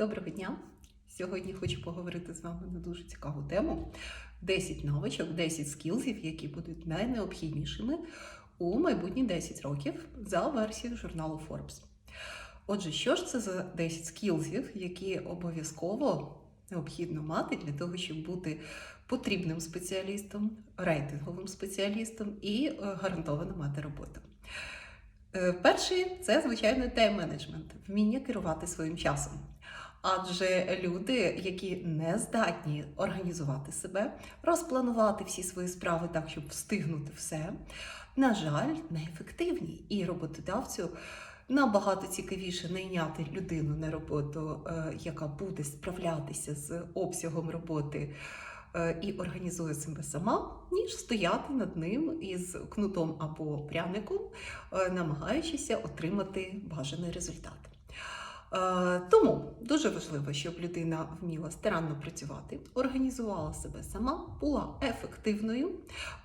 Доброго дня! Сьогодні хочу поговорити з вами на дуже цікаву тему: 10 навичок, 10 скілзів, які будуть найнеобхіднішими у майбутні 10 років за версією журналу Forbes. Отже, що ж це за 10 скілзів, які обов'язково необхідно мати для того, щоб бути потрібним спеціалістом, рейтинговим спеціалістом і е, гарантовано мати роботу. Е, Перший це, звичайно, тайм-менеджмент, вміння керувати своїм часом. Адже люди, які не здатні організувати себе, розпланувати всі свої справи так, щоб встигнути все, на жаль, неефективні. І роботодавцю набагато цікавіше найняти людину на роботу, е, яка буде справлятися з обсягом роботи е, і організує себе сама, ніж стояти над ним із кнутом або пряником, е, намагаючися отримати бажаний результат. Е, Тому дуже важливо, щоб людина вміла старанно працювати, організувала себе сама, була ефективною,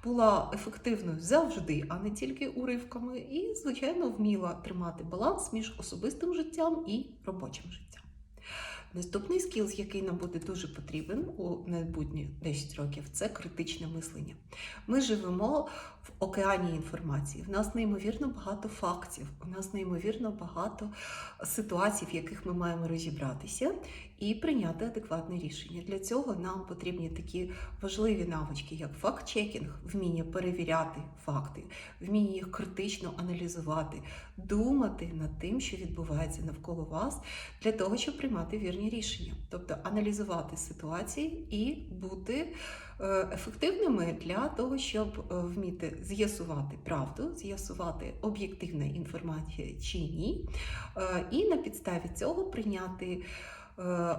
була ефективною завжди, а не тільки уривками, і, звичайно, вміла тримати баланс між особистим життям і робочим життям. Наступний скіл, який нам буде дуже потрібен у майбутні 10 років, це критичне мислення. Ми живемо в океані інформації. В нас неймовірно багато фактів, у нас неймовірно багато ситуацій, в яких ми маємо розібратися і прийняти адекватне рішення. Для цього нам потрібні такі важливі навички, як факт-чекінг, вміння перевіряти факти, вміння їх критично аналізувати, думати над тим, що відбувається навколо вас, для того, щоб приймати вірні рішення, тобто аналізувати ситуації і бути е, ефективними для того, щоб е, вміти з'ясувати правду, з'ясувати об'єктивна інформація чи ні, е, і на підставі цього прийняти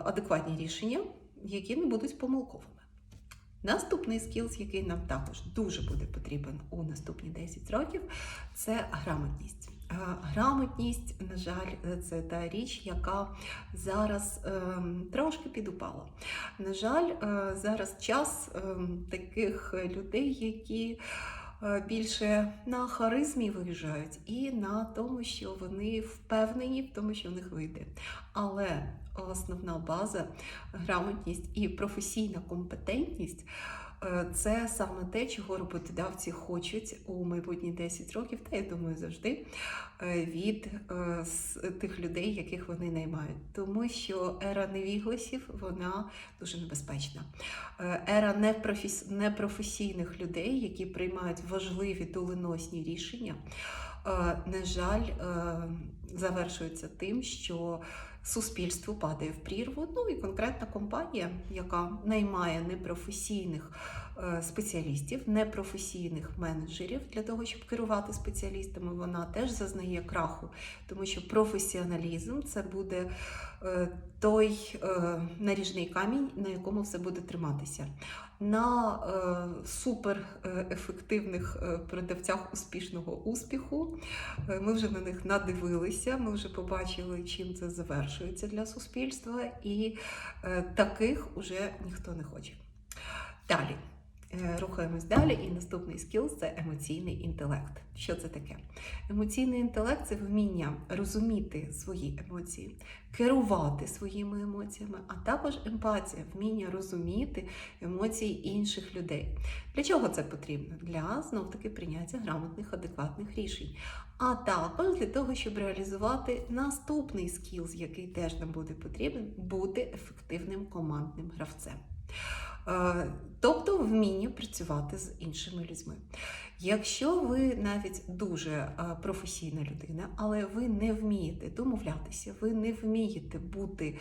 адекватні рішення, які не будуть помилковими. Наступний скіл, який нам також дуже буде потрібен у наступні 10 років, це грамотність. Е, Грамотність, на жаль, це та річ, яка зараз ем, трошки підупала. На жаль, е, зараз час ем, таких людей, які е, більше на харизмі виїжджають і на тому, що вони впевнені в тому, що в них вийде. Але основна база, грамотність і професійна компетентність. Е, Це саме те, чого роботодавці хочуть у майбутні 10 років, та я думаю, завжди е, від е, тих людей, яких вони наймають. Тому що ера невігласів вона дуже небезпечна. Ера непрофесійних людей, які приймають важливі доленосні рішення, на жаль, завершується тим, що суспільство падає в прірву. Ну і конкретна компанія, яка наймає непрофесійних спеціалістів, непрофесійних менеджерів для того, щоб керувати спеціалістами, вона теж зазнає краху, тому що професіоналізм це буде е, той е, наріжний камінь, на якому все буде триматися. На е, супер е, ефективних е, продавцях успішного успіху Е, Ми вже на них надивилися, ми вже побачили, чим це завершується для суспільства, і е, таких уже ніхто не хоче. Далі. Е, Рухаємось далі, і наступний скіл це емоційний інтелект. Що це таке? Емоційний інтелект це вміння розуміти свої емоції, керувати своїми емоціями, а також емпатія, вміння розуміти емоції інших людей. Для чого це потрібно? Для знов таки прийняття грамотних, адекватних рішень. А також для того, щоб реалізувати наступний скіл, який теж нам буде потрібен, бути ефективним командним гравцем. Е, Тобто вміння працювати з іншими людьми. Якщо ви навіть дуже е, професійна людина, але ви не вмієте домовлятися, ви не вмієте бути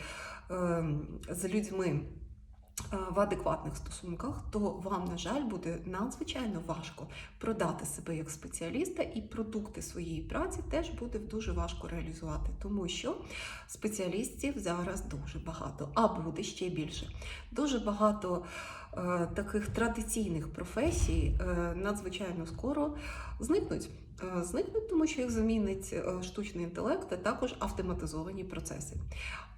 ем, з людьми в адекватних стосунках, то вам, на жаль, буде надзвичайно важко продати себе як спеціаліста, і продукти своєї праці теж буде дуже важко реалізувати, тому що спеціалістів зараз дуже багато, а буде ще більше. Дуже багато е, таких традиційних професій е, надзвичайно скоро зникнуть. Е, Зникнуть, тому що їх замінить е, штучний інтелект, а також автоматизовані процеси.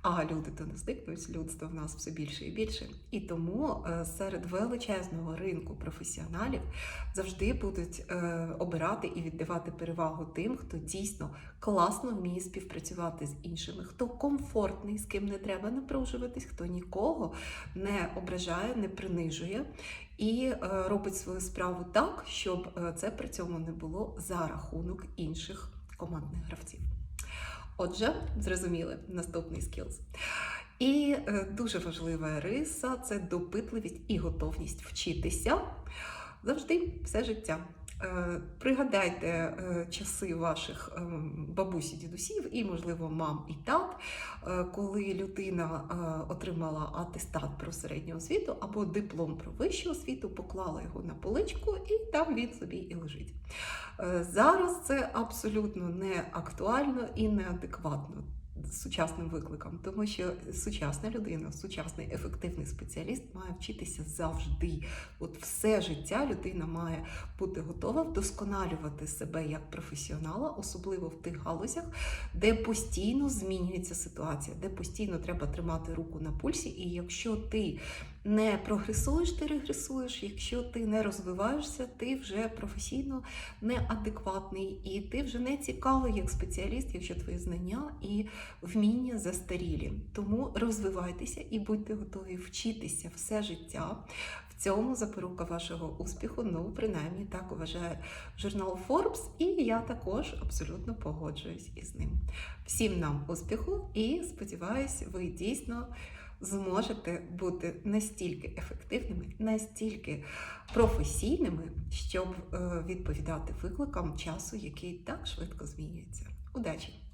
А люди то не зникнуть, людство в нас все більше і більше. І тому е, серед величезного ринку професіоналів завжди будуть е, обирати і віддавати перевагу тим, хто дійсно класно вміє співпрацювати з іншими, хто комфортний, з ким не треба напружуватись, хто нікого не ображає, не принижує і е, робить свою справу так, щоб е, це при цьому не було за рахунок інших командних гравців. Отже, зрозуміли наступний скілз. І е, дуже важлива риса це допитливість і готовність вчитися завжди все життя. Е, Пригадайте е, часи ваших е, бабусі, дідусів і, можливо, мам і тат, коли людина отримала атестат про середню освіту або диплом про вищу освіту, поклала його на поличку, і там він собі і лежить. Зараз це абсолютно не актуально і неадекватно сучасним викликам, тому що сучасна людина, сучасний ефективний спеціаліст має вчитися завжди. От все життя людина має бути готова вдосконалювати себе як професіонала, особливо в тих галузях, де постійно змінюється ситуація, де постійно треба тримати руку на пульсі. І якщо ти не прогресуєш, ти регресуєш. Якщо ти не розвиваєшся, ти вже професійно неадекватний і ти вже не цікавий як спеціаліст, якщо твої знання і вміння застарілі. Тому розвивайтеся і будьте готові вчитися все життя. В цьому запорука вашого успіху, ну принаймні так вважає журнал Forbes, і я також абсолютно погоджуюсь із ним. Всім нам успіху і сподіваюсь, ви дійсно зможете бути настільки ефективними, настільки професійними, щоб е, відповідати викликам часу, який так швидко змінюється. Удачі!